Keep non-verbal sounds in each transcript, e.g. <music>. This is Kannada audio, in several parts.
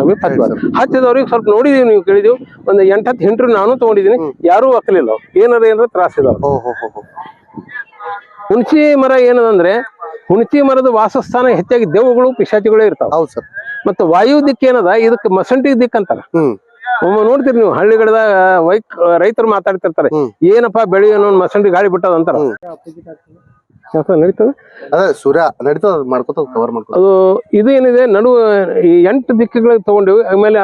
ಹಚ್ಚಬಾರ್ದು ಹಚ್ಚಿದವ್ರಿಗೆ ಸ್ವಲ್ಪ ನೋಡಿದೀವಿ ನೀವು ಕೇಳಿದೀವಿ. ಒಂದು ಎಂಟತ್ತು ಹಿಂಟ್ರು ನಾನು ತಗೊಂಡಿದ್ದೀನಿ. ಯಾರೂ ಹಾಕಲಿಲ್ಲ. ಏನಾರ ಏನಾರ ತ್ರಾಸ ಇದಾವ. ಓ ಹೋ ಹೋ ಹೋ ಹುಣಸಿ ಮರ ಏನದಂದ್ರೆ ಹುಣಸಿ ಮರದ ವಾಸಸ್ಥಾನ ಹೆಚ್ಚಾಗಿ ದೇವುಗಳು ಪಿಶಾಚಿಗಳೇ ಇರ್ತಾವ. ಹೌದು ಸರ್. ಮತ್ತೆ ವಾಯು ದಿಕ್ಕ ಏನದ? ಇದಕ್ಕೆ ಮಸಂಟಿ ದಿಕ್ಕ ಅಂತಾರ. ಒಮ್ಮೆ ನೋಡ್ತೀರಿ ನೀವು ಹಳ್ಳಿಗಳದಾಗ ವೈಕ್ ರೈತರು ಮಾತಾಡ್ತಿರ್ತಾರೆ. ಏನಪ್ಪಾ ಬೆಳಿ ಏನೋ ಒಂದ್ ಮಸಂಡಿ ಗಾಳಿ ಬಿಟ್ಟದ ಅಂತಾರ. ನಡೀತದ? ಅದ ಸೂರ್ಯ ನಡೀತದ ಅದ್ ಮಾಡ್ಕೊತ ಕವರ್ ಮಾಡ್ಕೊತ ಅದು ಇದು ಏನಿದೆ ನಡುವ ಈ ಎಂಟು ದಿಕ್ಕುಗಳಿಗೆ ತಗೊಂಡಿವಿ ಆಮೇಲೆ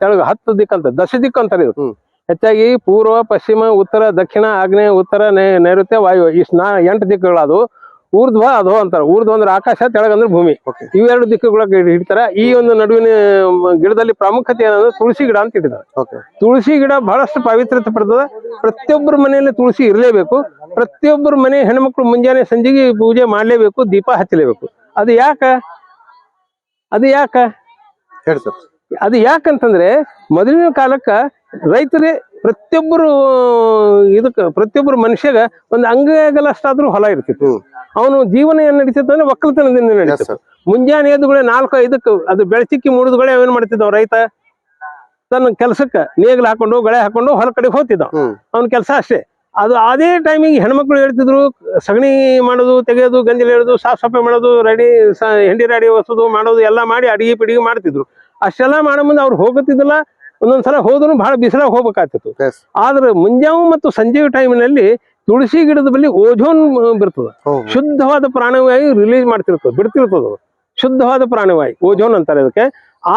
ತೆಳಗ ಹತ್ತು ದಿಕ್ಕ ಅಂತ ದಶ ದಿಕ್ಕು ಅಂತಾರೆ ಇದು ಹೆಚ್ಚಾಗಿ ಪೂರ್ವ ಪಶ್ಚಿಮ ಉತ್ತರ ದಕ್ಷಿಣ ಆಗ್ನೇಯ ಉತ್ತರ ನೈಋತ್ಯ ವಾಯು ಇಷ್ಟು ನಾ ಎಂಟು ದಿಕ್ಕುಗಳದು ಊರ್ಧ್ವ ಅಧೋ ಅಂತಾರೆ. ಊರ್ಧ್ವ ಅಂದ್ರೆ ಆಕಾಶ ತೆಳಗಂದ್ರೆ ಭೂಮಿ. ಇವೆರಡು ದಿಕ್ಕುಗಳ ಇಡ್ತಾರೆ. ಈ ಒಂದು ನಡುವಿನ ಗಿಡದಲ್ಲಿ ಪ್ರಾಮುಖ್ಯತೆ ಏನಂದ್ರೆ ತುಳಸಿ ಗಿಡ ಅಂತ ಇಟ್ಟಿದ್ದಾರೆ. ತುಳಸಿ ಗಿಡ ಬಹಳಷ್ಟು ಪವಿತ್ರತೆ ಪಡ್ತದೆ ಪ್ರತಿಯೊಬ್ಬರ ಮನೆಯಲ್ಲಿ ತುಳಸಿ ಇರಲೇಬೇಕು. ಪ್ರತಿಯೊಬ್ಬರ ಮನೆ ಹೆಣ್ಮಕ್ಳು ಮುಂಜಾನೆ ಸಂಜೆಗೆ ಪೂಜೆ ಮಾಡ್ಲೇಬೇಕು ದೀಪ ಹಚ್ಚಲೇಬೇಕು. ಅದು ಯಾಕ? ಅದು ಯಾಕ? ಹೇಳ್ತಾರೆ ಅದು ಯಾಕಂತಂದ್ರೆ ಮೊದಲಿನ ಕಾಲಕ್ಕ ರೈತರೇ ಪ್ರತಿಯೊಬ್ಬರು ಇದಕ್ಕೆ ಪ್ರತಿಯೊಬ್ಬರು ಮನುಷ್ಯಗ ಒಂದು ಅಂಗಗಲಷ್ಟಾದ್ರೂ ಹೊಲ ಇರ್ತಿತ್ತು. ಅವನು ಜೀವನ ಏನ್ ನಡೆಸಿದ್ರೆ ಒಕ್ಕಲತನದಿಂದ ಸರ್ ಮುಂಜಾನೆ ಎದ್ದುಗಳೇ ನಾಲ್ಕು ಐದಕ್ಕೆ ಅದು ಬೆಳಚಿಕ್ಕಿ ಮೂಡಿದ್ಗಳೇ ಏನ್ ಮಾಡ್ತಿದ್ದವ ರೈತ? ತನ್ನ ಕೆಲಸಕ್ಕೆ ನೇಗಿಲು ಹಾಕೊಂಡು ಗಳೆ ಹಾಕೊಂಡು ಹೊಲ ಕಡೆ ಹೋಗ್ತಿದ್ದ ಅವ್ನ ಅವನ ಕೆಲಸ ಅಷ್ಟೇ. ಅದು ಅದೇ ಟೈಮಿಗೆ ಹೆಣ್ಮಕ್ಳು ಹೇಳ್ತಿದ್ರು ಸಗಣಿ ಮಾಡೋದು ತೆಗೆಯೋದು ಗಂಜಲ ಹೇಳೋದು ಸಾಫ್ ಸಫಾಯಿ ಮಾಡೋದು ರೆಡಿ ಹೆಂಡಿ ರೆಡಿ ಒಸೋದು ಮಾಡೋದು ಎಲ್ಲ ಮಾಡಿ ಅಡಿಗೆ ಪಿಡಿಗೆ ಮಾಡ್ತಿದ್ರು. ಅಷ್ಟೆಲ್ಲ ಮಾಡೋ ಮುಂದೆ ಅವ್ರು ಹೋಗುತ್ತಿದ್ದಿಲ್ಲ. ಒಂದೊಂದ್ಸಲ ಹೋದ್ರು ಬಹಳ ಬಿಸಿಲಾಗ ಹೋಗ್ಬೇಕಾಗ್ತಿತ್ತು. ಆದ್ರೆ ಮುಂಜಾವು ಮತ್ತು ಸಂಜೆ ಟೈಮಿನಲ್ಲಿ ತುಳಸಿ ಗಿಡದ ಬಳಿ ಓಝೋನ್ ಬರ್ತದ. ಶುದ್ಧವಾದ ಪ್ರಾಣವಾಯು ರಿಲೀಸ್ ಮಾಡ್ತಿರ್ತದೆ ಬಿಡ್ತಿರ್ತದ. ಶುದ್ಧವಾದ ಪ್ರಾಣವಾಯು ಓಜೋನ್ ಅಂತಾರೆ ಅದಕ್ಕೆ.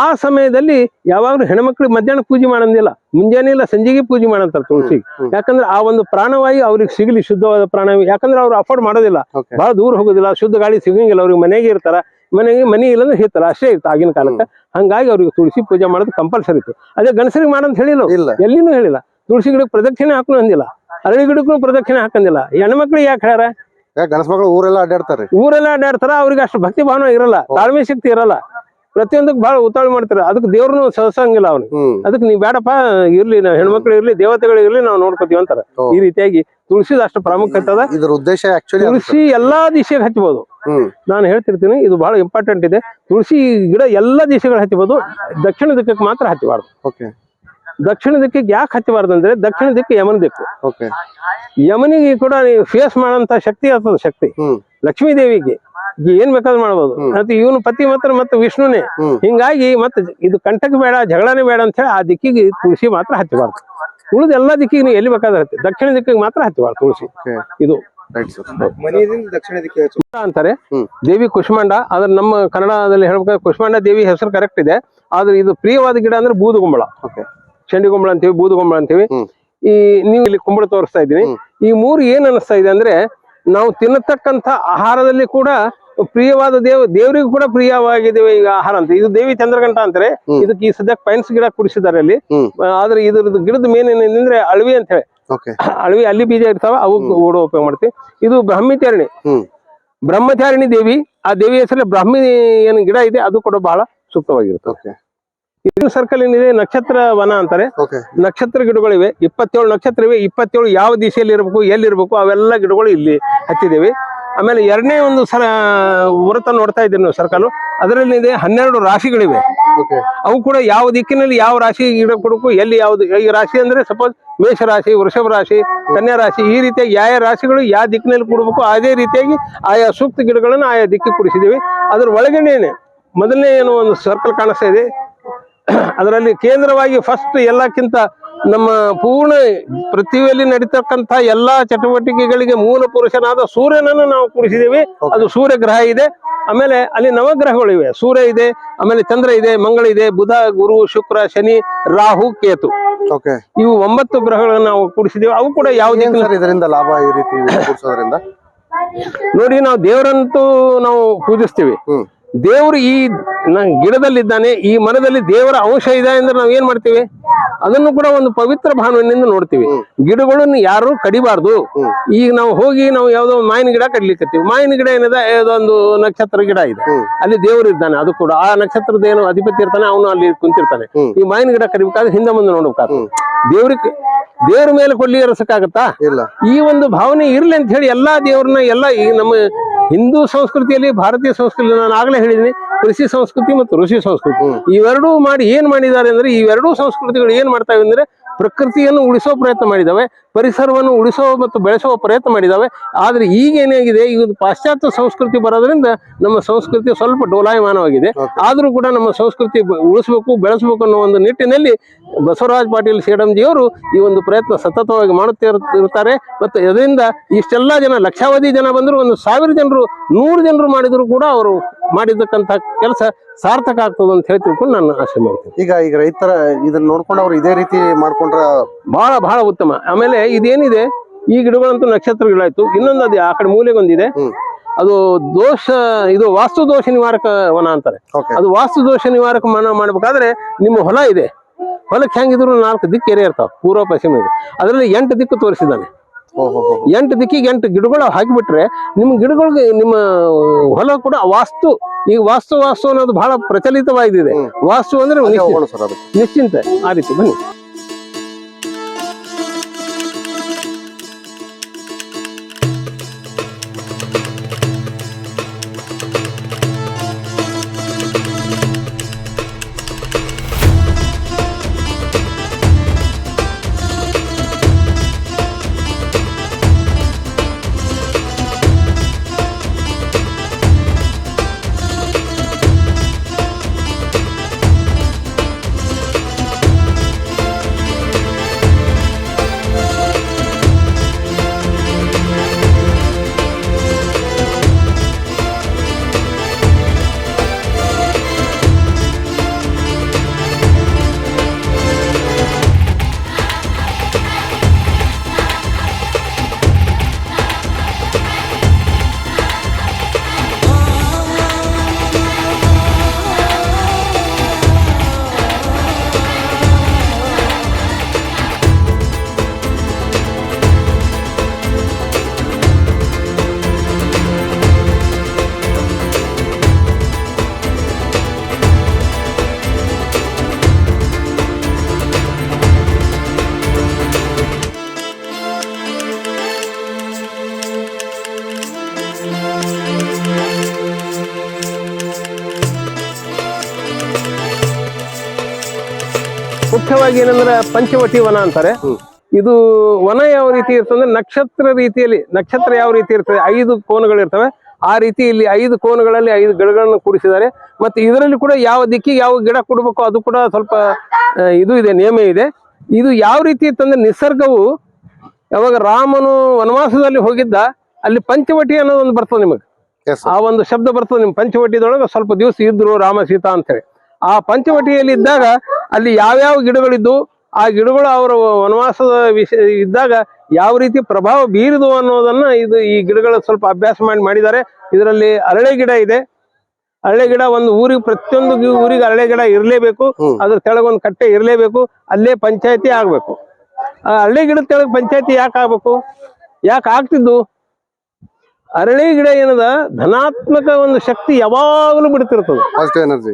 ಆ ಸಮಯದಲ್ಲಿ ಯಾವಾಗ್ಲೂ ಹೆಣ್ಮಕ್ಳಿಗೆ ಮಧ್ಯಾಹ್ನ ಪೂಜೆ ಮಾಡಂದಿಲ್ಲ ಮುಂಜಾನೆ ಇಲ್ಲ ಸಂಜೆಗೆ ಪೂಜೆ ಮಾಡಂತಾರೆ ತುಳಸಿ. ಯಾಕಂದ್ರೆ ಆ ಒಂದು ಪ್ರಾಣವಾಯು ಅವ್ರಿಗೆ ಸಿಗಲಿ ಶುದ್ಧವಾದ ಪ್ರಾಣವಾಯು. ಯಾಕಂದ್ರೆ ಅವ್ರು ಅಫೋರ್ಡ್ ಮಾಡೋದಿಲ್ಲ. ಬಹಳ ದೂರ ಹೋಗೋದಿಲ್ಲ ಶುದ್ಧ ಗಾಳಿ ಸಿಗಂಗಿಲ್ಲ ಅವ್ರಿಗೆ ಮನೆಗೆ ಇರ್ತಾರ. ಮನೆಗೆ ಮನೆ ಇಲ್ಲಂದ್ರೆ ಹೇಳ್ತಾರ ಅಷ್ಟೇ ಇತ್ತು ಆಗಿನ ಕಾಲಕ್ಕೆ. ಹಂಗಾಗಿ ಅವ್ರಿಗೆ ತುಳಸಿ ಪೂಜೆ ಮಾಡೋದು ಕಂಪಲ್ಸರಿ ಇತ್ತು. ಅದೇ ಗಣಸರಿಗೆ ಮಾಡಂತ ಹೇಳಿಲ್ಲ ಎಲ್ಲಿನೂ ಹೇಳಿಲ್ಲ. ತುಳಸಿ ಗಿಡಕ್ಕೆ ಪ್ರದಕ್ಷಿಣೆ ಹಾಕೊಂಡು ಅಂದಿಲ್ಲ. ಅರಳಿ ಗಿಡಕ್ಕೂ ಪ್ರದಕ್ಷಿಣೆ ಹಾಕಂದಿಲ್ಲ. ಹೆಣ್ಮಕ್ಳು ಯಾಕೆ ಹೇಳ್ಯಾರ? ಯಾಕ ಗಣಸ ಮಕ್ಕಳು ಊರೆಲ್ಲ ಅಡ್ಡಾಡ್ತಾರೆ ಊರೆಲ್ಲ ಅಡ್ಡಾಡ್ತಾರ ಅವ್ರಿಗೆ ಅಷ್ಟು ಭಕ್ತಿ ಭಾವನೆ ಇರಲ್ಲ ತಾಳ್ಮೆ ಶಕ್ತಿ ಇರಲ್ಲ. ಪ್ರತಿಯೊಂದಕ್ಕೆ ಬಹಳ ಉತ್ತಾಳ ಮಾಡ್ತಾರೆ. ಅದಕ್ಕೆ ದೇವ್ರನ್ನು ಸಹಸಂಗಿಲ್ಲ ಅವ್ನು. ಅದಕ್ಕೆ ನೀವು ಬೇಡಪ್ಪ ಇರ್ಲಿ ನಾವು ಹೆಣ್ಮಕ್ಳು ಇರ್ಲಿ ದೇವತೆಗಳು ಇರ್ಲಿ ನಾವು ನೋಡ್ಕೋತೀವಿ ಅಂತಾರೆ. ಈ ರೀತಿಯಾಗಿ ತುಳಸಿದ ಅಷ್ಟು ಪ್ರಾಮುಖ್ಯತೆ ಅದ. ಇದ್ರ ಉದ್ದೇಶ ಆಕ್ಚುಲಿ ತುಳಸಿ ಎಲ್ಲಾ ದಿಶೆಗೆ ಹಚ್ಚಬಹುದು ನಾನು ಹೇಳ್ತಿರ್ತೀನಿ ಇದು ಬಹಳ ಇಂಪಾರ್ಟೆಂಟ್ ಇದೆ. ತುಳಸಿ ಗಿಡ ಎಲ್ಲಾ ದಿಶೆಗಳು ಹಚ್ಚಬಹುದು ದಕ್ಷಿಣ ದಿಕ್ಕಕ್ಕೆ ಮಾತ್ರ ಹಚ್ಚಬಾರ್ದು. ಓಕೆ ದಕ್ಷಿಣ ದಿಕ್ಕಿಗೆ ಯಾಕೆ ಹಚ್ಚಬಾರ್ದು ಅಂದ್ರೆ ದಕ್ಷಿಣ ದಿಕ್ಕು ಯಮನ ದಿಕ್ಕು ಓಕೆ ಯಮನಿಗೆ ಕೂಡ ನೀವು ಫೇಸ್ ಮಾಡುವಂತ ಶಕ್ತಿ ಆಗ್ತದ ಶಕ್ತಿ. ಲಕ್ಷ್ಮೀ ದೇವಿಗೆ ಏನ್ ಬೇಕಾದ್ರೂ ಮಾಡ್ಬೋದು. ಮತ್ತೆ ಇವನು ಪತಿ ಮಾತ್ರ ಮತ್ತೆ ವಿಷ್ಣುನೇ. ಹಿಂಗಾಗಿ ಮತ್ತೆ ಇದು ಕಂಟಕ ಬೇಡ ಜಗಳನೇ ಬೇಡ ಅಂತ ಹೇಳಿ ಆ ದಿಕ್ಕಿಗೆ ತುಳಸಿ ಮಾತ್ರ ಹಚ್ಚಬಾರ್ದು ಉಳಿದ ಎಲ್ಲಾ ದಿಕ್ಕಿಗೆ ನೀವು ಎಲ್ಲಿ ಬೇಕಾದ್ರೆ ಹತ್ತಿ. ದಕ್ಷಿಣ ದಿಕ್ಕಿಗೆ ಮಾತ್ರ ಹಚ್ಚಬಾರ್ದು ತುಳಸಿ. ಇದು. ರೈಟ್ ಸರ್ ಮನೆಯಿಂದ ದಕ್ಷಿಣ ದಿಕ್ಕಿಗೆ ಅಂತಾರೆ ದೇವಿ ಕುಷ್ಮಾಂಡ ಆದ್ರೆ ನಮ್ಮ ಕನ್ನಡದಲ್ಲಿ ಹೇಳ್ಬೇಕಾದ್ರೆ ಕುಷ್ಮಾಂಡ ದೇವಿ ಹೆಸರು ಕರೆಕ್ಟ್ ಇದೆ. ಆದ್ರೆ ಇದು ಪ್ರಿಯವಾದ ಗಿಡ ಅಂದ್ರೆ ಬೂದುಗುಂಬಳ ಓಕೆ ಚಂಡಿಗುಂಬಳ ಅಂತೀವಿ ಬೂದುಗುಂಬಳ ಅಂತೀವಿ. ಈ ನೀವು ಇಲ್ಲಿ ಕುಂಬಳ ತೋರಿಸ್ತಾ ಇದ್ದೀನಿ ಈ ಮೂರು ಏನ್ ಅನಿಸ್ತಾ ಇದೆ ಅಂದ್ರೆ ನಾವು ತಿನ್ನತಕ್ಕಂತ ಆಹಾರದಲ್ಲಿ ಕೂಡ ಪ್ರಿಯವಾದ ದೇವ ದೇವರಿಗೂ ಕೂಡ ಪ್ರಿಯವಾಗಿದ್ದೇವೆ ಈಗ ಆಹಾರ ಅಂತ. ಇದು ದೇವಿ ಚಂದ್ರಗಂಟ ಅಂತಾರೆ. ಇದಕ್ಕೆ ಈ ಸದ್ಯಕ್ಕೆ ಪೈನ್ಸ್ ಗಿಡ ಕುಡಿಸಿದ್ದಾರೆ ಅಲ್ಲಿ. ಆದ್ರೆ ಇದ್ರದ್ದು ಗಿಡದ ಮೇನ್ ಏನಂದ್ರೆ ಅಳವಿ ಅಂತ ಹೇಳಿ. <coughs> ಅಳವಿ ಅಲ್ಲಿ ಬೀಜ ಇರ್ತಾವ ಅವು ಓಡೋ ಉಪಯೋಗ ಮಾಡ್ತೀವಿ. ಇದು ಬ್ರಹ್ಮಚಾರಿಣಿ. ಹ್ಮ್. ಬ್ರಹ್ಮಚಾರಿಣಿ ದೇವಿ ಆ ದೇವಿ ಹೆಸರಲ್ಲಿ ಬ್ರಾಹ್ಮಿ ಏನು ಗಿಡ ಇದೆ ಅದು ಕೂಡ ಬಹಳ ಸೂಕ್ತವಾಗಿರುತ್ತೆ. ಇದು ಸರ್ಕಲ್ ಏನಿದೆ? ನಕ್ಷತ್ರ ವನ ಅಂತಾರೆ. ನಕ್ಷತ್ರ ಗಿಡಗಳಿವೆ. ಇಪ್ಪತ್ತೇಳು ನಕ್ಷತ್ರ ಇವೆ ಇಪ್ಪತ್ತೇಳು ಯಾವ ದಿಶೆಯಲ್ಲಿ ಇರಬೇಕು ಎಲ್ಲಿರ್ಬೇಕು ಅವೆಲ್ಲ ಗಿಡಗಳು ಇಲ್ಲಿ ಹಚ್ಚಿದ್ದೇವೆ. ಆಮೇಲೆ ಎರಡನೇ ಒಂದು ಸರ ವೃತ್ತ ನೋಡ್ತಾ ಇದ್ದೀವಿ ನಾವು ಸರ್ಕಲ್ ಅದರಲ್ಲಿ ಇದೆ ಹನ್ನೆರಡು ರಾಶಿಗಳಿವೆ. ಅವು ಕೂಡ ಯಾವ ದಿಕ್ಕಿನಲ್ಲಿ ಯಾವ ರಾಶಿ ಗಿಡ ಕೊಡಬೇಕು ಎಲ್ಲಿ ಯಾವ್ದು ಈ ರಾಶಿ ಅಂದ್ರೆ ಸಪೋಸ್ ಮೇಷ ರಾಶಿ ವೃಷಭ ರಾಶಿ ಕನ್ಯಾ ರಾಶಿ ಈ ರೀತಿಯಾಗಿ ಯಾವ ರಾಶಿಗಳು ಯಾವ ದಿಕ್ಕಿನಲ್ಲಿ ಕೊಡಬೇಕು ಅದೇ ರೀತಿಯಾಗಿ ಆಯಾ ಸೂಕ್ತ ಗಿಡಗಳನ್ನು ಆಯಾ ದಿಕ್ಕಿ ಕುಡಿಸಿದ್ದೀವಿ. ಅದ್ರ ಒಳಗಡೆನೆ ಮೊದಲನೇ ಏನು ಒಂದು ಸರ್ಕಲ್ ಕಾಣಿಸ್ತಾ ಇದೆ. <clears throat> ಅದರಲ್ಲಿ ಕೇಂದ್ರವಾಗಿ ಫಸ್ಟ್ ಎಲ್ಲಕ್ಕಿಂತ ನಮ್ಮ ಪೂರ್ಣ ಪೃಥ್ವಿಯಲ್ಲಿ ನಡೀತಕ್ಕಂಥ ಎಲ್ಲಾ ಚಟುವಟಿಕೆಗಳಿಗೆ ಮೂಲ ಪುರುಷನಾದ ಸೂರ್ಯನನ್ನು ನಾವು ಕೂಡಿಸಿದೀವಿ ಅದು ಸೂರ್ಯ ಗ್ರಹ ಇದೆ. ಆಮೇಲೆ ಅಲ್ಲಿ ನವಗ್ರಹಗಳಿವೆ ಸೂರ್ಯ ಇದೆ ಆಮೇಲೆ ಚಂದ್ರ ಇದೆ ಮಂಗಳ ಇದೆ ಬುಧ ಗುರು ಶುಕ್ರ ಶನಿ ರಾಹು ಕೇತು. ಇವು ಒಂಬತ್ತು ಗ್ರಹಗಳನ್ನು ನಾವು ಕೂಡಿಸಿದೀವಿ ಅವು ಕೂಡ ಯಾವ ಏನ್ ದಿಕ್ಕಿನ ಸರ್ ಇದರಿಂದ ಲಾಭ ಈ ರೀತಿ ನೋಡಿ ನಾವು ದೇವರಂತೂ ನಾವು ಪೂಜಿಸ್ತೀವಿ. ದೇವರು ಈ ಗಿಡದಲ್ಲಿದ್ದಾನೆ ಈ ಮರದಲ್ಲಿ ದೇವರ ಅಂಶ ಇದೆ ಅಂದ್ರೆ ನಾವು ಏನ್ ಮಾಡ್ತೀವಿ? ಅದನ್ನು ಕೂಡ ಒಂದು ಪವಿತ್ರ ಭಾವನೆಯಿಂದ ನೋಡ್ತೀವಿ. ಗಿಡಗಳನ್ನು ಯಾರು ಕಡಿಬಾರ್ದು. ಈಗ ನಾವು ಹೋಗಿ ನಾವು ಯಾವ್ದೋ ಮಾಯಿನ ಮಾವಿನ ಗಿಡ ಕಡಿಲಿಕ್ಕತ್ತೀವಿ ಮಾವಿನ ಗಿಡ ಏನಿದೆ ಒಂದು ನಕ್ಷತ್ರ ಗಿಡ ಇದೆ. ಅಲ್ಲಿ ದೇವರು ಇದ್ದಾನೆ ಅದು ಕೂಡ. ಆ ನಕ್ಷತ್ರದ ಏನು ಅಧಿಪತಿ ಇರ್ತಾನೆ ಅವನು ಅಲ್ಲಿ ಕುಂತಿರ್ತಾನೆ. ಈ ಮಾವಿನ ಗಿಡ ಕಡಿಬೇಕಾದ್ರೆ ಹಿಂದೆ ಮುಂದೆ ನೋಡ್ಬೇಕಾದ್ರೆ. ದೇವ್ರಿಗೆ ದೇವ್ರ ಮೇಲೆ ಕೊಡ್ಲಿ ಇರಸಕ್ಕಾಗತ್ತಾ ಇಲ್ಲ. ಈ ಒಂದು ಭಾವನೆ ಇರ್ಲಿ ಅಂತ ಹೇಳಿ ಎಲ್ಲಾ ದೇವ್ರನ್ನ ಎಲ್ಲಾ ಈ ನಮ್ಮ ಹಿಂದೂ ಸಂಸ್ಕೃತಿಯಲ್ಲಿ ಭಾರತೀಯ ಸಂಸ್ಕೃತಿ ನಾನು ಆಗಲೇ ಹೇಳಿದೀನಿ ಕೃಷಿ ಸಂಸ್ಕೃತಿ ಮತ್ತು ಋಷಿ ಸಂಸ್ಕೃತಿ. ಇವೆರಡೂ ಮಾಡಿ ಏನ್ ಮಾಡಿದ್ದಾರೆ ಅಂದ್ರೆ ಇವೆರಡೂ ಸಂಸ್ಕೃತಿಗಳು ಏನ್ ಮಾಡ್ತಾವೆ ಅಂದ್ರೆ ಪ್ರಕೃತಿಯನ್ನು ಉಳಿಸೋ ಪ್ರಯತ್ನ ಮಾಡಿದಾವೆ ಪರಿಸರವನ್ನು ಉಳಿಸೋ ಮತ್ತು ಬೆಳೆಸುವ ಪ್ರಯತ್ನ ಮಾಡಿದಾವೆ ಆದ್ರೆ ಈಗ ಏನಾಗಿದೆ ಈಗ ಪಾಶ್ಚಾತ್ಯ ಸಂಸ್ಕೃತಿ ಬರೋದ್ರಿಂದ ನಮ್ಮ ಸಂಸ್ಕೃತಿ ಸ್ವಲ್ಪ ಡೋಲಾಯಮಾನವಾಗಿದೆ. ಆದರೂ ಕೂಡ ನಮ್ಮ ಸಂಸ್ಕೃತಿ ಉಳಿಸಬೇಕು ಉಳಿಸ್ಬೇಕು ಬೆಳೆಸಬೇಕು ಅನ್ನೋ ಒಂದು ನಿಟ್ಟಿನಲ್ಲಿ ಬಸವರಾಜ್ ಪಾಟೀಲ್ ಸೇಡಂಜಿಯವರು ಈ ಒಂದು ಪ್ರಯತ್ನ ಸತತವಾಗಿ ಮಾಡುತ್ತಿರ್ತಾರೆ ಮತ್ತು ಇದರಿಂದ ಇಷ್ಟೆಲ್ಲ ಜನ ಲಕ್ಷಾವಧಿ ಜನ ಬಂದರು ಒಂದು ಸಾವಿರ ಜನರು ನೂರು ಜನರು ಮಾಡಿದರೂ ಕೂಡ ಅವರು ಮಾಡಿರ್ತಕ್ಕಂಥ ಕೆಲಸ ಸಾರ್ಥಕ ಆಗ್ತದೆ ಅಂತ ಹೇಳಿ ತಿಳ್ಕೊಂಡು ನಾನು ಆಶೆ ಮಾಡ್ತೀನಿ. ಈಗ ಈಗ ರೈತರ ಇದನ್ನ ನೋಡ್ಕೊಂಡು ಅವ್ರು ಇದೇ ರೀತಿ ಮಾಡ್ಕೊಂಡ್ರ ಬಹಳ ಬಹಳ ಉತ್ತಮ. ಆಮೇಲೆ ಇದೇನಿದೆ ಈ ಗಿಡಗಳಂತೂ ನಕ್ಷತ್ರ ಗಿಡ ಆಯ್ತು ಇನ್ನೊಂದು ಅದು ಆ ಕಡೆ ಮೂಲೆಗೊಂದಿದೆ. ಅದು ದೋಷ ಇದು ವಾಸ್ತು ದೋಷ ನಿವಾರಕ ವನ ಅಂತಾರೆ. ಓಕೆ. ಅದು ವಾಸ್ತು ದೋಷ ನಿವಾರಕ ವನ ಮಾಡ್ಬೇಕಾದ್ರೆ ನಿಮ್ಮ ಹೊಲ ಇದೆ. ಹೊಲಕ್ಕೆ ಹೆಂಗಿದ್ರು ನಾಲ್ಕು ದಿಕ್ಕು ಎರೆ ಇರ್ತಾವ ಪೂರ್ವ ಪಶ್ಚಿಮ. ಅದರಲ್ಲಿ ಎಂಟು ದಿಕ್ಕು ತೋರಿಸಿದ್ದಾನೆ. ಎಂಟು ದಿಕ್ಕಿಗೆ ಎಂಟು ಗಿಡಗಳು ಹಾಕಿಬಿಟ್ರೆ ನಿಮ್ಮ ಗಿಡಗಳಿಗೆ ನಿಮ್ಮ ಹೊಲ ಕೂಡ ವಾಸ್ತು ಈಗ ವಾಸ್ತು ವಾಸ್ತು ಅನ್ನೋದು ಬಹಳ ಪ್ರಚಲಿತವಾಗಿದೆ. ವಾಸ್ತು ಅಂದ್ರೆ ನಿಶ್ಚಿಂತೆ. ಆ ರೀತಿ ಬನ್ನಿ. ಮುಖ್ಯವಾಗಿ ಏನಂದ್ರೆ ಪಂಚವಟಿ ವನ ಅಂತಾರೆ. ಇದು ವನ ಯಾವ ರೀತಿ ಇರ್ತದೆ ನಕ್ಷತ್ರ ರೀತಿಯಲ್ಲಿ ನಕ್ಷತ್ರ ಯಾವ ರೀತಿ ಇರ್ತದೆ? ಐದು ಕೋನಗಳಿರ್ತವೆ. ಆ ರೀತಿ ಇಲ್ಲಿ ಐದು ಕೋನಗಳಲ್ಲಿ ಐದು ಗಿಡಗಳನ್ನು ಕೂಡಿಸಿದ್ದಾರೆ. ಮತ್ತೆ ಇದರಲ್ಲಿ ಕೂಡ ಯಾವ ದಿಕ್ಕಿಗೆ ಯಾವ ಗಿಡ ಕೊಡಬೇಕು ಅದು ಕೂಡ ಸ್ವಲ್ಪ ಇದು ಇದೆ ನಿಯಮ ಇದೆ. ಇದು ಯಾವ ರೀತಿ ಇತ್ತಂದ್ರೆ ನಿಸರ್ಗವು ಯಾವಾಗ ರಾಮನು ವನವಾಸದಲ್ಲಿ ಹೋಗಿದ್ದ ಅಲ್ಲಿ ಪಂಚವಟಿ ಅನ್ನೋದು ಒಂದು ಬರ್ತದೆ ನಿಮಗೆ. ಆ ಒಂದು ಶಬ್ದ ಬರ್ತದೆ ನಿಮ್ ಪಂಚವಟಿದೊಳಗೆ ಸ್ವಲ್ಪ ದಿವಸ ಇದ್ರು ರಾಮ ಸೀತಾ ಅಂತ ಹೇಳಿ ಆ ಪಂಚವಟಿಯಲ್ಲಿ ಇದ್ದಾಗ ಅಲ್ಲಿ ಯಾವ್ಯಾವ ಗಿಡಗಳಿದ್ದು ಆ ಗಿಡಗಳು ಅವರ ವನವಾಸದ ವಿಷಯ ಇದ್ದಾಗ ಯಾವ ರೀತಿ ಪ್ರಭಾವ ಬೀರಿದು ಅನ್ನೋದನ್ನ ಇದು ಈ ಗಿಡಗಳ ಸ್ವಲ್ಪ ಅಭ್ಯಾಸ ಮಾಡಿ ಮಾಡಿದ್ದಾರೆ. ಇದರಲ್ಲಿ ಅರಳೆ ಗಿಡ ಇದೆ. ಅರಳೆ ಗಿಡ ಒಂದು ಊರಿಗೆ ಪ್ರತಿಯೊಂದು ಊರಿಗೆ ಅರಳೆ ಗಿಡ ಇರಲೇಬೇಕು. ಅದ್ರ ಕೆಳಗೊಂದು ಕಟ್ಟೆ ಇರಲೇಬೇಕು. ಅಲ್ಲೇ ಪಂಚಾಯತಿ ಆಗ್ಬೇಕು. ಆ ಅರಳೆ ಗಿಡದ ಕೆಳಗೆ ಪಂಚಾಯತಿ ಯಾಕೆ ಆಗ್ಬೇಕು? ಯಾಕೆ ಆಗ್ತಿದ್ದು? ಅರಳಿ ಗಿಡ ಏನದ? ಧನಾತ್ಮಕ ಒಂದು ಶಕ್ತಿ ಯಾವಾಗಲೂ ಬಿಡ್ತಿರ್ತದೆ. ಪಾಸಿಟಿವ್ ಎನರ್ಜಿ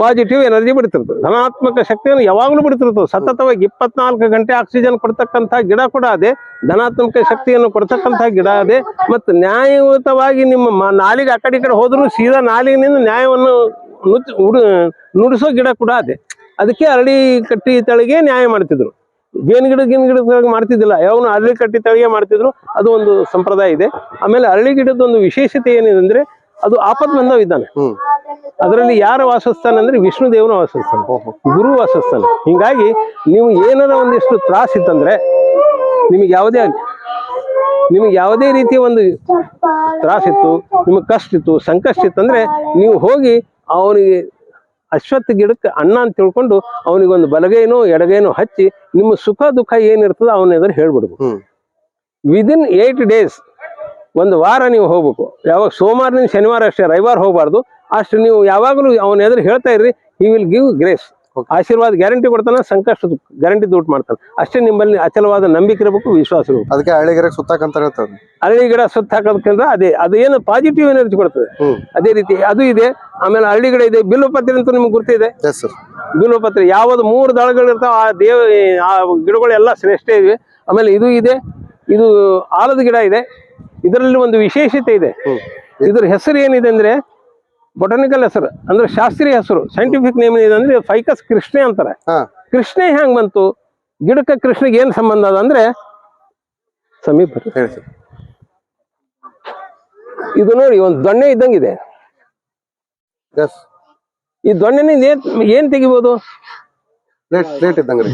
ಪಾಸಿಟಿವ್ ಎನರ್ಜಿ ಬಿಡ್ತಿರ್ತದೆ. ಧನಾತ್ಮಕ ಶಕ್ತಿಯನ್ನು ಯಾವಾಗಲೂ ಬಿಡ್ತಿರ್ತದೆ. ಸತತವಾಗಿ ಇಪ್ಪತ್ನಾಲ್ಕು ಗಂಟೆ ಆಕ್ಸಿಜನ್ ಕೊಡ್ತಕ್ಕಂಥ ಗಿಡ ಕೂಡ ಅದೇ. ಧನಾತ್ಮಕ ಶಕ್ತಿಯನ್ನು ಕೊಡ್ತಕ್ಕಂಥ ಗಿಡ ಅದೇ. ಮತ್ತು ನ್ಯಾಯಯುತವಾಗಿ ನಿಮ್ಮ ನಾಲಿಗೆ ಆ ಕಡೆ ಈ ಕಡೆ ಹೋದ್ರೂ ಸೀದಾ ನಾಲಿಗಿನಿಂದ ನ್ಯಾಯವನ್ನು ನುಡಿಸೋ ಗಿಡ ಕೂಡ ಅದೇ. ಅದಕ್ಕೆ ಅರಳಿ ಕಟ್ಟಿ ತಳಿಗೆ ನ್ಯಾಯ ಮಾಡ್ತಿದ್ರು. ಬೇನ್ ಗಿಡ ಗಿನ್ ಗಿಡ ಮಾಡ್ತಿದ್ದಿಲ್ಲ. ಯಾವನು ಅರಳಿ ಕಟ್ಟಿ ತಳಿಗೆ ಮಾಡ್ತಿದ್ರು. ಅದು ಒಂದು ಸಂಪ್ರದಾಯ ಇದೆ. ಆಮೇಲೆ ಅರಳಿ ಗಿಡದ ಒಂದು ವಿಶೇಷತೆ ಏನಿದೆ ಅಂದ್ರೆ ಅದು ಆಪತ್ ಬಂದವ ಇದ್ದಾನೆ. ಅದರಲ್ಲಿ ಯಾರ ವಾಸಸ್ಥಾನ ಅಂದ್ರೆ ವಿಷ್ಣು ದೇವನ ವಾಸಸ್ಥಾನ ಗುರು ವಾಸಸ್ಥಾನ. ಹಿಂಗಾಗಿ ನೀವು ಏನಾರ ಒಂದಿಷ್ಟು ತ್ರಾಸ ಇತ್ತಂದ್ರೆ ನಿಮಗೆ ಯಾವುದೇ ನಿಮಗೆ ಯಾವುದೇ ರೀತಿಯ ಒಂದು ತ್ರಾಸಿತ್ತು ನಿಮಗೆ ಕಷ್ಟ ಇತ್ತು ಸಂಕಷ್ಟ ಇತ್ತಂದ್ರೆ ನೀವು ಹೋಗಿ ಅವನಿಗೆ ಅಶ್ವತ್ಥ ಗಿಡಕ್ಕೆ ಅನ್ನ ಅಂತ ತಿಳ್ಕೊಂಡು ಅವನಿಗೊಂದು ಬಲಗೈನೋ ಎಡಗೈನೋ ಹಚ್ಚಿ ನಿಮ್ಮ ಸುಖ ದುಃಖ ಏನಿರ್ತದೆ ಅವನ ಎದುರು ಹೇಳ್ಬಿಡ್ಬೇಕು. ವಿದಿನ್ ಏಟ್ ಡೇಸ್ ಒಂದು ವಾರ ನೀವು ಹೋಗ್ಬೇಕು. ಯಾವಾಗ ಸೋಮವಾರದಿಂದ ಶನಿವಾರ ಅಷ್ಟೇ ರವಿವಾರ ಹೋಗಬಾರ್ದು. ಅಷ್ಟು ನೀವು ಯಾವಾಗಲೂ ಅವನ ಎದುರು ಹೇಳ್ತಾ ಇರ್ರಿ ಹಿ ವಿಲ್ ಗಿವ್ ಗ್ರೇಸ್. ಆಶೀರ್ವಾದ ಗ್ಯಾರಂಟಿ ಕೊಡ್ತಾನೆ ಸಂಕಷ್ಟ ಗ್ಯಾರಂಟಿ ದುಡ್ಡು ಮಾಡ್ತಾನೆ. ಅಷ್ಟೇ ನಿಮ್ಮಲ್ಲಿ ಅಚಲವಾದ ನಂಬಿಕೆ ಇರಬೇಕು ವಿಶ್ವಾಸ ಇರಬೇಕು. ಅದಕ್ಕೆ ಗಿಡ ಸುತ್ತಾಕಂತ ಹೇಳ್ತಾರೆ ಹಳ್ಳಿ ಗಿಡ ಸುತ್ತ ಹಾಕೋದಕ್ಕಿಂತ ಅದೇ ಅದು ಏನು ಪಾಸಿಟಿವ್ ಎನರ್ಜಿ ಕೊಡ್ತದೆ. ಅದೇ ರೀತಿ ಅದು ಇದೆ. ಆಮೇಲೆ ಹಳ್ಳಿ ಗಿಡ ಇದೆ. ಬಿಲ್ವಪತ್ರೆ ಅಂತ ನಿಮ್ಗೆ ಗುರ್ತಿದೆ? ಎಸ್ ಸರ್ ಬಿಲ್ವಪತ್ರೆ ಯಾವ್ದು ಮೂರು ದಳಗಳು ಇರ್ತಾವ ಆ ದೇವ ಆ ಗಿಡಗಳೆಲ್ಲ ಶ್ರೇಷ್ಠ ಇವೆ. ಆಮೇಲೆ ಇದು ಇದೆ. ಇದು ಆಲದ ಗಿಡ ಇದೆ. ಇದರಲ್ಲಿ ಒಂದು ವಿಶೇಷತೆ ಇದೆ. ಇದ್ರ ಹೆಸರು ಏನಿದೆ ಅಂದ್ರೆ ಬೊಟಾನಿಕಲ್ ಹೆಸರು ಅಂದ್ರೆ ಶಾಸ್ತ್ರೀಯ ಹೆಸರು ಸೈಂಟಿಫಿಕ್ ನೇಮ್ ಏನಂದ್ರೆ ಅಂದ್ರೆ ಫೈಕಸ್ ಕೃಷ್ಣೆ ಅಂತಾರೆ. ಕೃಷ್ಣೆ ಹೆಂಗ್ ಬಂತು? ಗಿಡಕ್ಕೆ ಕೃಷ್ಣಗೆ ಏನ್ ಸಂಬಂಧ ಅದ ಅಂದ್ರೆ ಸಮೀಪ ಇದು ನೋಡಿ ಒಂದು ದೊಣ್ಣೆ ಇದ್ದಂಗಿದೆ. ಈ ದೊಣ್ಣೆನಿಂದ ಏನ್ ಏನ್ ತೆಗಿಬಹುದು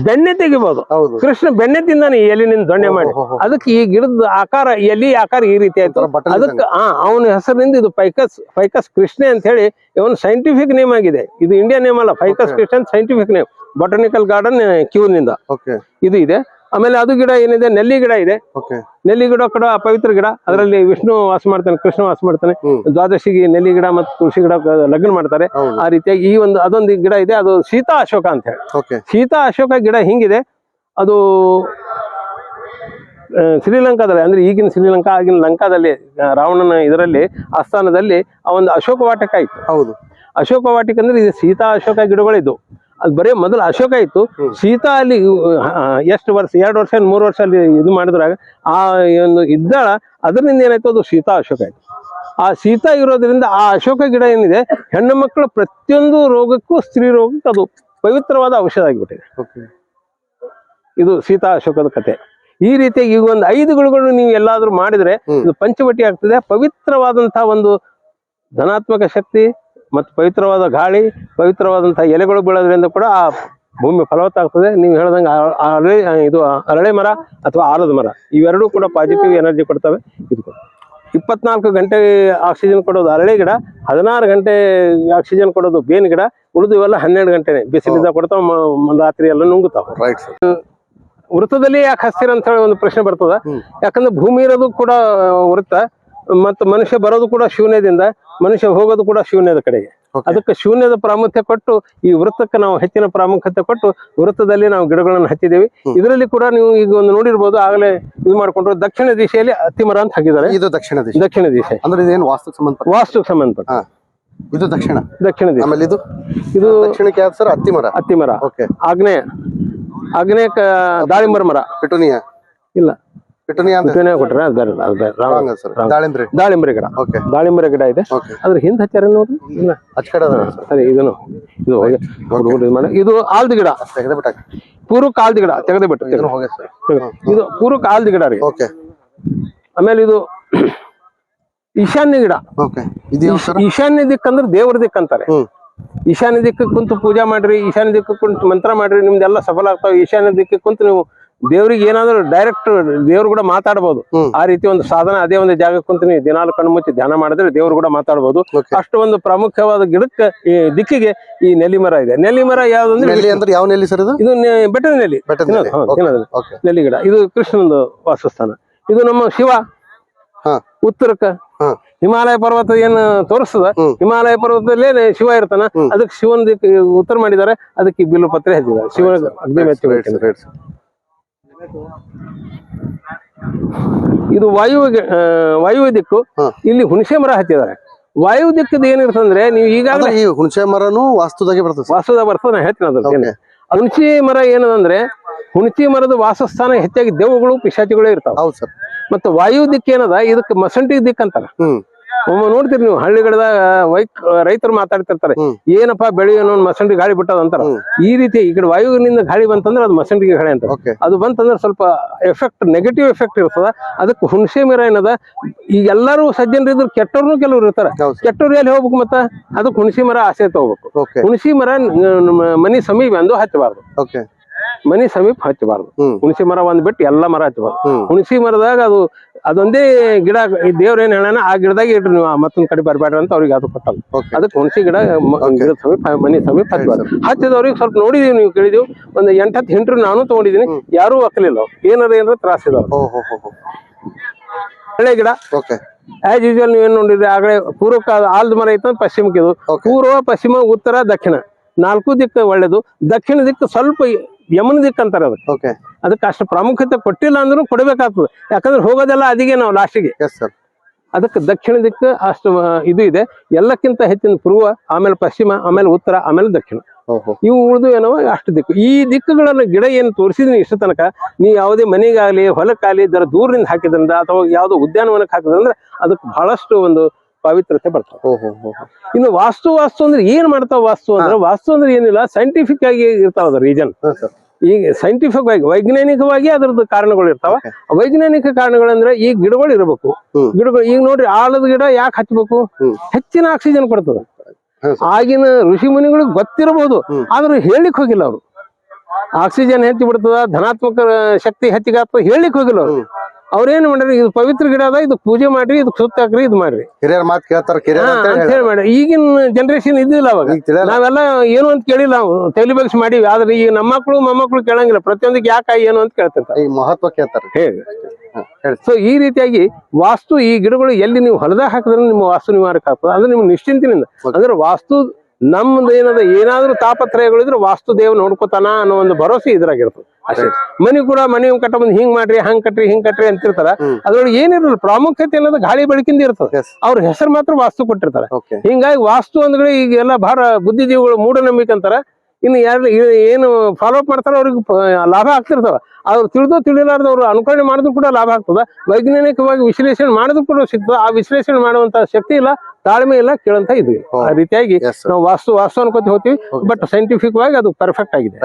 ಬೆಣ್ಣೆ ತೆಗಿಬಹುದು ಹೌದು. ಕೃಷ್ಣ ಬೆಣ್ಣೆ ತಿಂದಾನೆ ಈ ನಿನ್ ದೊಣ್ಣೆ ಮಾಡಿ. ಅದಕ್ಕೆ ಈ ಗಿಡದ ಆಕಾರ ಎಲಿ ಆಕಾರ ಈ ರೀತಿ ಆಯ್ತು. ಅದಕ್ಕೆ ಆ ಅವನ ಹೆಸರಿನಿಂದ ಇದು ಫೈಕಸ್ ಫೈಕಸ್ ಕೃಷ್ಣೆ ಅಂತ ಹೇಳಿ ಇವನ್ ಸೈಂಟಿಫಿಕ್ ನೇಮ್ ಆಗಿದೆ. ಇದು ಇಂಡಿಯನ್ ನೇಮ್ ಅಲ್ಲ ficus Krishna scientific name botanical garden Kew ನಿಂದ. ಇದು ಇದೆ. ಆಮೇಲೆ ಅದು ಗಿಡ ಏನಿದೆ? ನೆಲ್ಲಿ ಗಿಡ ಇದೆ. ನೆಲ್ಲಿ ಗಿಡ ಕೂಡ ಪವಿತ್ರ ಗಿಡ. ಅದರಲ್ಲಿ ವಿಷ್ಣು ವಾಸ ಮಾಡ್ತಾನೆ ಕೃಷ್ಣ ವಾಸ ಮಾಡ್ತಾನೆ. ದ್ವಾದಶಿಗೆ ನೆಲ್ಲಿ ಗಿಡ ಮತ್ತು ತುಳಸಿ ಗಿಡ ಲಗ್ನ ಮಾಡ್ತಾರೆ. ಆ ರೀತಿಯಾಗಿ ಈ ಒಂದು ಅದೊಂದು ಗಿಡ ಇದೆ ಅದು ಸೀತಾ ಅಶೋಕ ಅಂತ ಹೇಳಿ. ಸೀತಾ ಅಶೋಕ ಗಿಡ ಹಿಂಗಿದೆ. ಅದು ಶ್ರೀಲಂಕಾದಲ್ಲಿ ಅಂದ್ರೆ ಈಗಿನ ಶ್ರೀಲಂಕಾ ಆಗಿನ ಲಂಕಾದಲ್ಲಿ ರಾವಣನ ಇದರಲ್ಲಿ ಆಸ್ಥಾನದಲ್ಲಿ ಆ ಒಂದು ಅಶೋಕ ವಾಟಕ ಇತ್ತು. ಹೌದು. ಅಶೋಕ ವಾಟಿಕ ಅಂದ್ರೆ ಇದು ಸೀತಾ ಅಶೋಕ ಗಿಡಗಳಿದ್ದು. ಅದು ಬರೀ ಮೊದಲು ಅಶೋಕ ಇತ್ತು. ಸೀತಾ ಅಲ್ಲಿ ಎಷ್ಟು ವರ್ಷ ಎರಡು ವರ್ಷ ಮೂರು ವರ್ಷ ಅಲ್ಲಿ ಇದು ಮಾಡಿದ್ರಾಗ ಆ ಒಂದು ಇದ್ದಾಳ ಅದರಿಂದ ಏನಾಯ್ತು ಅದು ಸೀತಾ ಅಶೋಕ ಆಯ್ತು. ಆ ಸೀತಾ ಇರೋದ್ರಿಂದ ಆ ಅಶೋಕ ಗಿಡ ಏನಿದೆ ಹೆಣ್ಣು ಮಕ್ಕಳ ಪ್ರತಿಯೊಂದು ರೋಗಕ್ಕೂ ಸ್ತ್ರೀ ರೋಗಕ್ಕೆ ಅದು ಪವಿತ್ರವಾದ ಔಷಧ ಆಗಿಬಿಟ್ಟಿದೆ. ಇದು ಸೀತಾ ಅಶೋಕದ ಕತೆ. ಈ ರೀತಿಯಾಗಿ ಈಗ ಒಂದು ಐದು ಗಿಡಗಳು ನೀವು ಎಲ್ಲಾದ್ರೂ ಮಾಡಿದ್ರೆ. ಇದು ಪಂಚವಟಿ ಆಗ್ತದೆ ಪವಿತ್ರವಾದಂತಹ ಒಂದು ಧನಾತ್ಮಕ ಶಕ್ತಿ ಮತ್ತು ಪವಿತ್ರವಾದ ಗಾಳಿ ಪವಿತ್ರವಾದಂಥ ಎಲೆಗಳು ಬೀಳೋದ್ರಿಂದ ಕೂಡ ಆ ಭೂಮಿ ಫಲವತ್ತಾಗ್ತದೆ. ನೀವು ಹೇಳ್ದಂಗೆ ಅರಳೆ ಇದು ಅರಳೆ ಮರ ಅಥವಾ ಆಲದ ಮರ ಇವೆರಡೂ ಕೂಡ ಪಾಸಿಟಿವ್ ಎನರ್ಜಿ ಕೊಡ್ತವೆ. ಇದು ಇಪ್ಪತ್ನಾಲ್ಕು ಗಂಟೆ ಆಕ್ಸಿಜನ್ ಕೊಡೋದು ಅರಳೆ ಗಿಡ ಹದಿನಾರು ಗಂಟೆ ಆಕ್ಸಿಜನ್ ಕೊಡೋದು ಬೇನ್ ಗಿಡ ಉಳಿದು ಇವೆಲ್ಲ ಹನ್ನೆರಡು ಗಂಟೆನೆ. ಬಿಸಿಲಿಂದ ಕೊಡ್ತಾವ ರಾತ್ರಿ ಎಲ್ಲ ನುಂಗುತ್ತಾವ ರೈಟ್ ಸರ್ ವೃತ್ತದಲ್ಲಿ ಯಾಕೆ ಹಸ್ತಿರ ಅಂತ ಹೇಳಿ ಒಂದು ಪ್ರಶ್ನೆ ಬರ್ತದ. ಯಾಕಂದ್ರೆ ಭೂಮಿ ಇರೋದು ಕೂಡ ವೃತ್ತ ಮತ್ತು ಮನುಷ್ಯ ಬರೋದು ಕೂಡ ಶೂನ್ಯದಿಂದ ಮನುಷ್ಯ ಹೋಗೋದು ಕೂಡ ಶೂನ್ಯದ ಕಡೆಗೆ. ಅದಕ್ಕೆ ಶೂನ್ಯದ ಪ್ರಾಮುಖ್ಯ ಕೊಟ್ಟು ಈ ವೃತ್ತಕ್ಕೆ ನಾವು ಹೆಚ್ಚಿನ ಪ್ರಾಮುಖ್ಯತೆ ಕೊಟ್ಟು ವೃತ್ತದಲ್ಲಿ ನಾವು ಗಿಡಗಳನ್ನು ಹಚ್ಚಿದ್ದೇವೆ. ಇದರಲ್ಲಿ ಕೂಡ ನೀವು ಈಗ ಒಂದು ನೋಡಿರ್ಬೋದು ಆಗಲೇ ಇದು ಮಾಡ್ಕೊಂಡ್ರು ದಕ್ಷಿಣ ದಿಶೆಯಲ್ಲಿ ಅತ್ತಿ ಮರ ಅಂತ ಹಾಕಿದ್ದಾರೆ. ಇದು ದಕ್ಷಿಣ ದಿಶೆ. ದಕ್ಷಿಣ ದಿಶೆ. ಅಂದ್ರೆ ಇದೇನು ವಾಸ್ತು ಸಂಬಂಧ ವಾಸ್ತು ಸಂಬಂಧಪಟ್ಟ. ಹಾ. ಇದು ದಕ್ಷಿಣ. ದಕ್ಷಿಣ ದಿಶೆ. ಆಮೇಲೆ ಇದು? ಇದು ದಕ್ಷಿಣಕ್ಕೆ ಯಾವ್ದು ಸರ್? ಹತ್ತಿ ಮರ. ಅತ್ತಿ ಮರ. ಓಕೆ ಆಗ್ನೇಯ ಆಗ್ನೇಯ ದಾಳಿಂಬರ ಮರ. ಪೆಟೋನಿಯಾ ಇಲ್ಲ. ಪಿಟುನಿಯಾ ಅಂತ ಉದ್ಯಾನ ಕೊಟ್ರೆ ಅದು ಬೇರೆ ಅದು ಬೇರೆ ರಾಂಗ್. Wrong sir. ರಾಂಗ್. ದಾಳಿಂಬ್ರಿ. ದಾಳಿಂಬರಿ ಗಿಡ. ಓಕೆ. ದಾಳಿಂಬರಿ ಗಿಡ ಇದೆ. ಓಕೆ. ಅದ್ರ ಹಿಂದೆ ಹಚ್ಚಾರ ನೋಡ್ರಿ? ಇಲ್ಲ. ಅದ ಸರ್. ಸರಿ ಇದನ್ನು. ಇದು ಹೋಗಿ. ಹುಡುಗರು ಇದು ಮಾಡಿ ಇದು ಆಲ್ದ ಗಿಡ. ತೆಗೆದ ಬಿಟ್ಟಾಕ ಪೂರ್ವಕ್ಕೆ ಆಲ್ದ ಗಿಡ. ತೆಗೆದು ಬಿಟ್ಟು ಇದನ್ನು ಹೋಗಿ ಸರ್. ಇದು ಪೂರ್ವ ಕಾಲ್ದ ಗಿಡ ರೀ. ಓಕೆ. ಆಮೇಲೆ ಇದು ಈಶಾನ್ಯ ಗಿಡ. ಓಕೆ. ಇದು ಯಾವ ಸರ್? ಈಶಾನ್ಯ ದಿಕ್ ಅಂದ್ರೆ ದೇವ್ರ ದಿಕ್ ಅಂತಾರೆ. ಹ್ಮ್. ಈಶಾನ್ಯ ದಿಕ್ಕ ಕುಂತು ಪೂಜಾ ಮಾಡ್ರಿ ಈಶಾನ್ಯ ದಿಕ್ಕ ಕುಂತು ಮಂತ್ರ ಮಾಡ್ರಿ ನಿಮ್ದೆಲ್ಲ ಸಫಲ ಆಗ್ತಾವ. ಈಶಾನ್ಯ ದಿಕ್ಕ ಕುಂತು ನೀವು ದೇವ್ರಿಗೆ ಏನಾದ್ರು ಡೈರೆಕ್ಟ್ ದೇವ್ರು ಕೂಡ ಮಾತಾಡಬಹುದು ಆ ರೀತಿ ಒಂದು ಸಾಧನ ಅದೇ ಒಂದು ಜಾಗಕ್ಕೆ ಕುಂತು ನೀವು ದಿನಾಲು ಕಣ್ಣು ಮುಚ್ಚಿ ಧ್ಯಾನ ಮಾಡಿದ್ರೆ ದೇವ್ರು ಕೂಡ ಮಾತಾಡ್ಬೋದು. ಓಕೆ ಅಷ್ಟು ಒಂದು ಪ್ರಮುಖವಾದ ಗಿಡಕ್ಕೆ ಈ ದಿಕ್ಕಿಗೆ ಈ ನೆಲ್ಲಿ ಮರ ಇದೆ. ನೆಲ್ಲಿ ಮರ ಯಾವ್ದಂದ್ರೆ ಯಾವ ನೆಲ್ಲಿ ಸರ್ ಇದು? ಬೆಟ್ಟದ ನೆಲ್ಲಿ. ನೆಲ್ಲಿ. ಗಿಡ. ಇದು ಕೃಷ್ಣನದು ವಾಸಸ್ಥಾನ. ಇದು ನಮ್ಮ ಶಿವ. ಉತ್ತರಕ್ಕ. ಹಿಮಾಲಯ ಪರ್ವತ ಏನ್ ತೋರಿಸ್ತದ? ಹಿಮಾಲಯ ಪರ್ವತದಲ್ಲೇ ಶಿವ ಇರ್ತಾನ. ಅದಕ್ಕೆ ಶಿವನ ದಿಕ್ಕ ಉತ್ತರ ಮಾಡಿದ್ದಾರೆ ಅದಕ್ಕೆ ಬಿಲ್ಲು ಪತ್ರೆ ಹಚ್ಚಿದ್ದಾರೆ. ಶಿವ ಅಗ್ನಿ ಮೆಚ್ಚಿ ರೈಟ್ ಸರ್ ರೈಟ್ ಸರ್ ಇದು ವಾಯು ವಾಯು ದಿಕ್ಕು ಇಲ್ಲಿ ಹುಣಸೆ ಮರ ಹಚ್ಚಿದ್ದಾರೆ ವಾಯು ದಿಕ್ಕದ ಏನಿರ್ತಂದ್ರೆ ನೀವು ಈಗಾಗಲೇ ಈ ಹುಣಸೆ ಮರನು ವಾಸ್ತುದಾಗೆ ಬರ್ತದೆ ವಾಸ್ತುದಾಗ ವಾಸ್ತುದ ಬರ್ತದೆ ನಾ ಹೇಳ್ತೀನಿ ಅದ್ರ ಹುಣಸಿ ಮರ ಏನದಂದ್ರೆ ಹುಣಸಿ ಮರದ ವಾಸಸ್ಥಾನ ಹೆಚ್ಚಾಗಿ ದೇವಗಳು ಪಿಶಾಚಿಗಳು ಇರ್ತಾವ. ಹೌದು ಸರ್. ಮತ್ತೆ ವಾಯು ದಿಕ್ಕ ಏನದ ಇದಕ್ಕೆ ಮಸಂಟಿ ದಿಕ್ ಅಂತಾರ. ನೋಡ್ತೀರಿ ನೀವು ಹಳ್ಳಿಗಳದಾಗ ವೈಕ್ ರೈತರು ಮಾತಾಡ್ತಿರ್ತಾರೆ. ಏನಪ್ಪಾ ಬೆಳೆ ಅನ್ನೋದು ಮಸಂಡಿ ಗಾಳಿ ಬಿಟ್ಟದ ಅಂತಾರ. ಈ ರೀತಿ ಈ ಕಡೆ ವಾಯುವಿನಿಂದ ಗಾಳಿ ಬಂತಂದ್ರೆ ಅದು ಮಸಂಡಿಗೆ ಗಾಳಿ ಅಂತ ಓಕೆ ಅದು ಬಂತಂದ್ರೆ ಸ್ವಲ್ಪ ಎಫೆಕ್ಟ್ ನೆಗೆಟಿವ್ ಎಫೆಕ್ಟ್ ಇರ್ತದ. ಅದಕ್ಕೆ ಹುಣಸೆ ಮೀರ ಏನದ? ಈಗ ಎಲ್ಲರೂ ಸಜ್ಜನರು ಇದ್ರು ಕೆಟ್ಟವ್ರು ಕೆಲವ್ರು ಇರ್ತಾರೆ. ಕೆಟ್ಟವ್ರು ಎಲ್ಲಿ ಹೋಗ್ಬೇಕು ಮತ್ತ? ಅದಕ್ಕೆ ಹುಣಸಿ ಮರ ಆಸೆ ತಗೋಬೇಕು. ಹುಣಸೆ ಮರ ಮನಿ ಸಮೀಪ ಎಂದು ಹಚ್ಚಬಾರ್ದು. ಮನಿ ಸಮೀಪ ಹಚ್ಚಬಾರ್ದು. ಹುಣಸೆ ಮರ ಒಂದ್ ಬಿಟ್ಟು ಎಲ್ಲಾ ಮರ ಹಚ್ಚಬಾರ್ದು. ಹುಣಸಿ ಮರದಾಗ ಅದು ಅದೊಂದೇ ಗಿಡ ಈ ದೇವ್ರ ಏನ್ ಹೇಳೋಣ ಆ ಗಿಡದಾಗ ಇಡ್ರಿ ನೀವು ಮತ್ತೊಂದ್ ಕಡೆ ಬರ್ಬೇಡ್ರಿ ಅಂತ ಅವ್ರಿಗೆ ಅದು ಕೊಟ್ಟಲ್ಲ. ಅದಕ್ಕೆ ಹುಣಸಿ ಗಿಡ ಮ-. ಗಿಡದ ಸಮೀಪ ಮನೆ ಸಮೀಪ ಹಚ್ಚಬಾರ್ದು ಹಚ್ಚಿದವ್ರಿಗೆ ಸ್ವಲ್ಪ ನೋಡಿದೀವಿ ನೀವು ಕೇಳಿದೀವಿ. ಒಂದು ಎಂಟತ್ತು ಹೆಂಟ್ರು ನಾನು ತಗೊಂಡಿದೀನಿ ಯಾರು ಅವ್ರು. ಏನಾರ ಏನಾರ ತ್ರಾಸ ಇದಾವ. ಒಳ್ಳೆ ಹೋ ಹೋ ಹೋ. ಹಳೆ ಗಿಡ. ಓಕೆ ಆಸ್ ಯೂಶುವಲ್ ನೀವೇನ್ ನೋಡಿದ್ರಿ ಆಗಲೇ ಪೂರ್ವಕ್ಕೆ ಅದು ಆಲ್ದ ಮರ ಇತ್ತು ಪಶ್ಚಿಮಕ್ಕೆ ಇದು ಪೂರ್ವ ಪಶ್ಚಿಮ ಉತ್ತರ ದಕ್ಷಿಣ. ನಾಲ್ಕು ದಿಕ್ಕು ಒಳ್ಳೇದು. ದಕ್ಷಿಣ ದಿಕ್ಕು ಸ್ವಲ್ಪ ಯಮನ ದಿಕ್ಕ ಅಂತಾರೆ ಅದಕ್ಕೆ ಓಕೆ ಅದಕ್ಕೆ ಅಷ್ಟು ಪ್ರಾಮುಖ್ಯತೆ ಕೊಟ್ಟಿಲ್ಲ ಅಂದ್ರೂ ಕೊಡಬೇಕಾಗ್ತದೆ. ಯಾಕಂದ್ರೆ ಹೋಗೋದೆಲ್ಲ ಅದಿಗೆ ನಾವು ಲಾಸ್ಟಿಗೆ ಸರ್ ಅದಕ್ಕೆ ದಕ್ಷಿಣ ದಿಕ್ಕು ಅಷ್ಟು ಇದು ಇದೆ. ಎಲ್ಲಕ್ಕಿಂತ ಹೆಚ್ಚಿನ ಪೂರ್ವ ಆಮೇಲೆ ಪಶ್ಚಿಮ ಆಮೇಲೆ ಉತ್ತರ ಆಮೇಲೆ ದಕ್ಷಿಣ. ಇವು ಉಳಿದು ಏನವ ಅಷ್ಟು ದಿಕ್ಕು. ಈ ದಿಕ್ಕುಗಳನ್ನು ಗಿಡ ಏನು ತೋರ್ಸಿದೀನಿ ಇಷ್ಟು ತನಕ? ನೀವು ಯಾವುದೇ ಮನೆಗಾಗಲಿ ಹೊಲಕ್ಕಾಗಲಿ ಇದರ ದೂರದಿಂದ ಹಾಕಿದ್ರಿಂದ ಅಥವಾ ಯಾವುದೋ ಉದ್ಯಾನವನಕ್ಕೆ ಹಾಕಿದ್ರಂದ್ರೆ ಅದಕ್ಕೆ ಬಹಳಷ್ಟು ಒಂದು ಪವಿತ್ರತೆ ಬರ್ತದೆ. ಇನ್ನು ವಾಸ್ತು ವಾಸ್ತು ಅಂದ್ರೆ ಏನ್ ಮಾಡ್ತಾವ ವಾಸ್ತು ಅಂದ್ರೆ ವಾಸ್ತು ಅಂದ್ರೆ ಏನಿಲ್ಲ ಸೈಂಟಿಫಿಕ್ ಆಗಿ ಇರ್ತಾವ ರೀಜನ್ ಈಗ ಸೈಂಟಿಫಿಕ್ ಆಗಿ ವೈಜ್ಞಾನಿಕವಾಗಿ ಅದ್ರದ್ದು ಕಾರಣಗಳು ಇರ್ತಾವ. ವೈಜ್ಞಾನಿಕ ಕಾರಣಗಳಂದ್ರೆ ಈ ಗಿಡಗಳು ಇರಬೇಕು. ಗಿಡಗಳು ಈಗ ನೋಡ್ರಿ ಆಲದ ಗಿಡ ಯಾಕೆ ಹಚ್ಚಬೇಕು ಹೆಚ್ಚಿನ ಆಕ್ಸಿಜನ್ ಕೊಡ್ತದ. ಆಗಿನ ಋಷಿ ಮುನಿಗಳಿಗೆ ಗೊತ್ತಿರಬಹುದು ಆದ್ರೆ ಹೇಳಿಕ್ ಹೋಗಿಲ್ಲ ಅವರು. ಆಕ್ಸಿಜನ್ ಹೆಚ್ಚಿ ಬಿಡ್ತದ ಧನಾತ್ಮಕ ಶಕ್ತಿ ಹೆಚ್ಚಿಗೆ ಆಗ್ತದ ಹೇಳಿಕ್ ಹೋಗಿಲ್ಲ ಅವ್ರು. ಅವ್ರೇನ್ ಮಾಡ್ರಿ ಇದು ಪವಿತ್ರ ಗಿಡ ಅದ ಇದು ಪೂಜೆ ಮಾಡ್ರಿ ಇದು ಸುತ್ತ ಹಾಕ್ರಿ ಇದು ಮಾಡ್ರಿ. ಹಿರಿಯರ್ ಮಾತು ಕೇಳ್ತಾರ ಕಿರಿಯರ್ ಅಂತ ಹೇಳಿ ಈಗಿನ ಜನರೇಷನ್ ಇದಿಲ್ಲ ಅವಾಗ. ನಾವೆಲ್ಲ ಏನು ಅಂತ ಕೇಳಿಲ್ಲ ನಾವು ತಲೆ ಬಗ್ಸಿ ಮಾಡಿವಿ. ಆದ್ರೆ ಈಗ ನಮ್ಮ ಮಕ್ಕಳು ಮೊಮ್ಮಕ್ಕಳು ಕೇಳಂಗಿಲ್ಲ. ಪ್ರತಿಯೊಂದಕ್ಕೆ ಯಾಕ ಏನು ಅಂತ ಕೇಳ್ತಿರ್ತಾರೆ. ಈ ಮಹತ್ವ ಕೇಳ್ತಾರೆ. ಹೇಗೆ ಹೇಳಿ. ಸೊ ಈ ರೀತಿಯಾಗಿ ವಾಸ್ತು ಈ ಗಿಡಗಳು ಎಲ್ಲಿ ನೀವು ಹೊಲದಾಗ ಹಾಕಿದ್ರೆ ನಿಮ್ಮ ವಾಸ್ತು ನಿವಾರಕ ಆಗ್ತದೆ. ಅಂದ್ರೆ ನಿಮ್ಗೆ ನಿಶ್ಚಿಂತಿನಿಂದ. ಅಂದ್ರೆ ವಾಸ್ತು ನಮ್ದು ಏನದ ಏನಾದ್ರೂ ತಾಪತ್ರಯಗಳು ಇದ್ರೆ ವಾಸ್ತು ದೇವ್ ನೋಡ್ಕೋತಾನ ಅನ್ನೋ ಒಂದು ಭರವಸೆ ಇದ್ರಾಗಿರ್ತದೆ. ಅಷ್ಟೇ. ಮನಿ ಕೂಡ ಮನಿ ಕಟ್ಟ ಬಂದು ಹಿಂಗ್ ಮಾಡ್ರಿ ಹಂಗ್ ಕಟ್ರಿ ಹಿಂಗ್ ಕಟ್ರಿ ಅಂತಿರ್ತಾರ. ಅದ್ರೊಳಗೆ ಏನಿರಲ್ಲ ಪ್ರಾಮುಖ್ಯತೆ ಅನ್ನೋದು ಗಾಳಿ ಬೆಳಕಿಂದ ಇರ್ತದೆ. ಅವ್ರ ಹೆಸರು ಮಾತ್ರ ವಾಸ್ತು ಕೊಟ್ಟಿರ್ತಾರೆ. ಹಿಂಗಾಗಿ ವಾಸ್ತು ಅಂದ್ರೆ ಈಗ ಎಲ್ಲ ಬಹಳ ಬುದ್ಧಿಜೀವಿಗಳು ಮೂಢನಂಬಿಕೆ ಅಂತಾರ. ಇನ್ನು ಯಾರು ಏನು ಫಾಲೋ ಅಪ್ ಮಾಡ್ತಾರ ಅವ್ರಿಗೆ ಲಾಭ ಆಗ್ತಿರ್ತಾವ. ಅವ್ರು ತಿಳಿದು ತಿಳಿಲಾರ್ದವ್ರು ಅನುಕರಣೆ ಮಾಡಿದ್ರು ಕೂಡ ಲಾಭ ಆಗ್ತದ. ವೈಜ್ಞಾನಿಕವಾಗಿ ವಿಶ್ಲೇಷಣೆ ಮಾಡಿದ್ರು ಕೂಡ ಸಿಗ್ತದ. ಆ ವಿಶ್ಲೇಷಣೆ ಮಾಡುವಂತ ಶಕ್ತಿ ಇಲ್ಲ. ತಾಳ್ಮೆ ಇಲ್ಲ ಕೇಳಂತ ಇದ್ವಿ. ಆ ರೀತಿಯಾಗಿ ನಾವು ವಾಸ್ತು ವಾಸ್ತು ಅನ್ಕೋತಿ ಹೋಗ್ತೀವಿ ಬಟ್ ಸೈಂಟಿಫಿಕ್ ವಾಗಿ ಅದು ಪರ್ಫೆಕ್ಟ್ ಆಗಿದೆ.